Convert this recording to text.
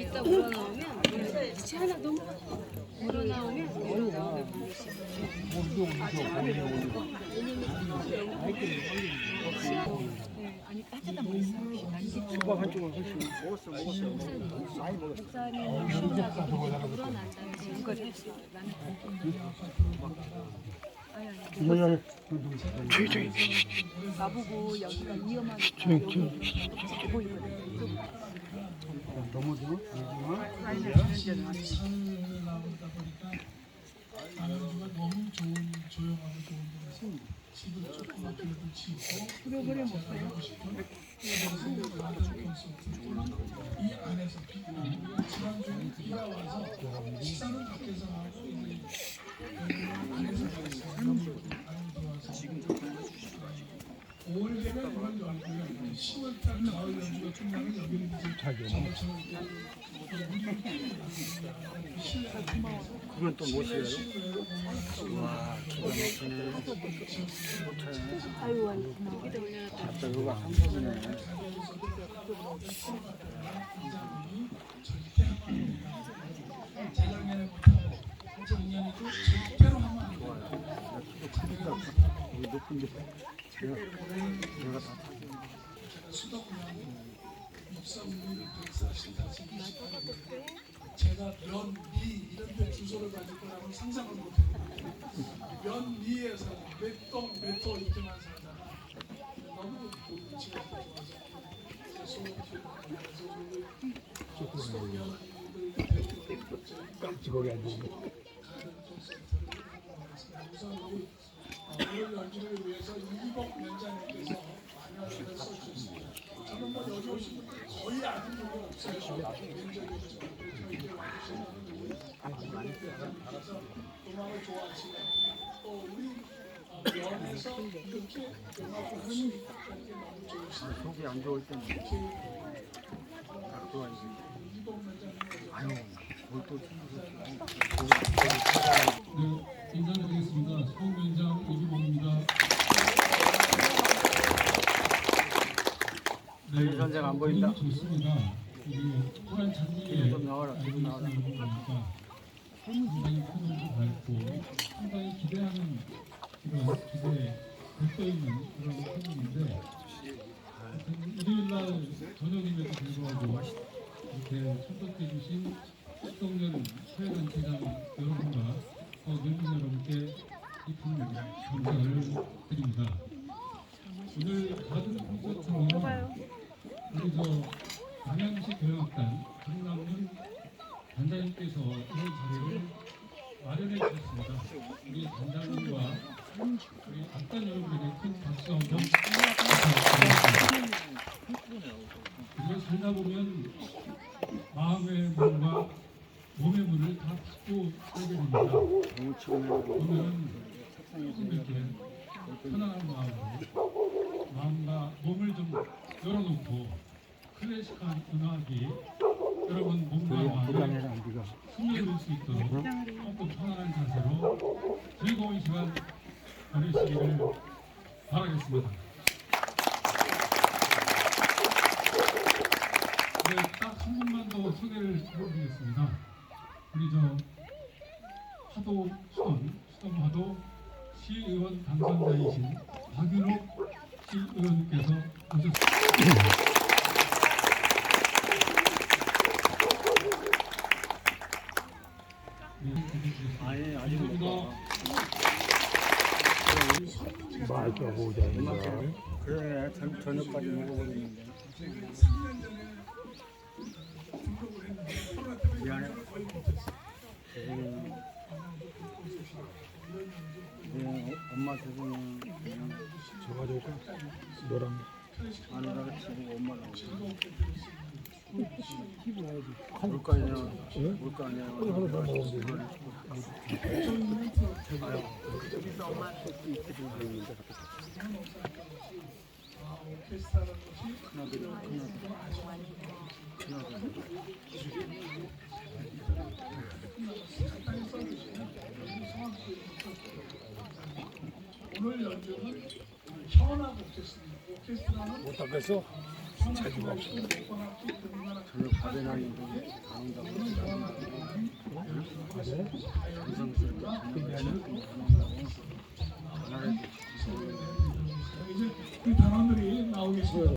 이따 우러나오면 빛이 하나 너무 우러나오면 아니 따뜻한 물 있어요. 수박 한쪽은 훨씬 먹었어 먹었어 많이 먹었어 우러난다는 증거를 했어요. 나는 이거는 나보고 여기가 위험한 보이거든요. 너무 좀 그건 또 무엇이에요? 와 기가 막히네 못해 아유, 여기다 올려놨다. 아까 이거 한 번이네 높은데 제가 제가 다 제가 면리 이런 데 주소를 가질 거라고 상상을 못했는데 면리에 살아 몇동 몇도 이렇게만 살다가 너무 그 위치가 좋아서 깜찍하게 앉아있네 우선 우리 어, 오늘 연주를 위해서 이기복 면장님께서 안녕을 써주셨습니다. 저는 뭐 여기 오신 거의 아는 분이 없어요. 면접에서 저희들 와주시는 분들 그래서 음악을 좋아하시고 또 우리 어, 면에서 이렇게 음악을 게 너무 좋으시고 속이 안 좋을 때는 딱 좋아야지 이기복 면장님 아유 뭘또 네, 인사드리겠습니다. 수공위원장 이기봉입니다. 여기 선생 안 보인다. 좋습니다. 우리 찬리에 좀 나와라, 좀 나와라. 보니까 굉장히 표정도 밝고 상당히 기대하는 그런 기대에 들떠 있는 그런 하여튼 일요일 날 저녁임에도 불구하고 이렇게 참석해 주신 시동년 사회단체장 여러분과 또 늙은 여러분께 깊은 감사를 드립니다. 오늘 받은 콘서트는 우리 저 남양시 교육단 강남문 단장님께서 이런 자리를 마련해 주셨습니다. 우리 단장님과 우리 악단 여러분에게 큰 박수 한번 부탁드리겠습니다. 우리가 살다 보면 마음의 문과 몸의 문을 다 닫고 살게 됩니다. 오늘은 이렇게 편안한 마음으로 몸을 좀 열어놓고 클래식한 음악이 여러분 몸과 마음을 스며들 수 있도록 조금 편안한 자세로 즐거운 시간 보내시기를 바라겠습니다. 네, 딱한 분만 더 소개를 해드리겠습니다. 우리 저 하도 수동, 수동 하도 시의원 당선자이신 박윤옥 시 의원께서. 아니 아직 못. 말도 보자 그래 전, 저녁까지 먹어버리는데 미안해 네, 엄마 죄송해요 그냥 저가 좋을까? 노란 아내가 집고 엄마랑 올거 아니야 올거 아니야 하나 더 먹으면 되지. 오케스트라는 것이 큰아들이 큰아들 큰아들 오늘 연주는 현악 오케스트라. 오케스트라는 못 닦겠어? 재주가 없어. 저녁 밥에 나는데 강원도 정성스럽게 전화를 이제 그 단원들이 나오겠습니다.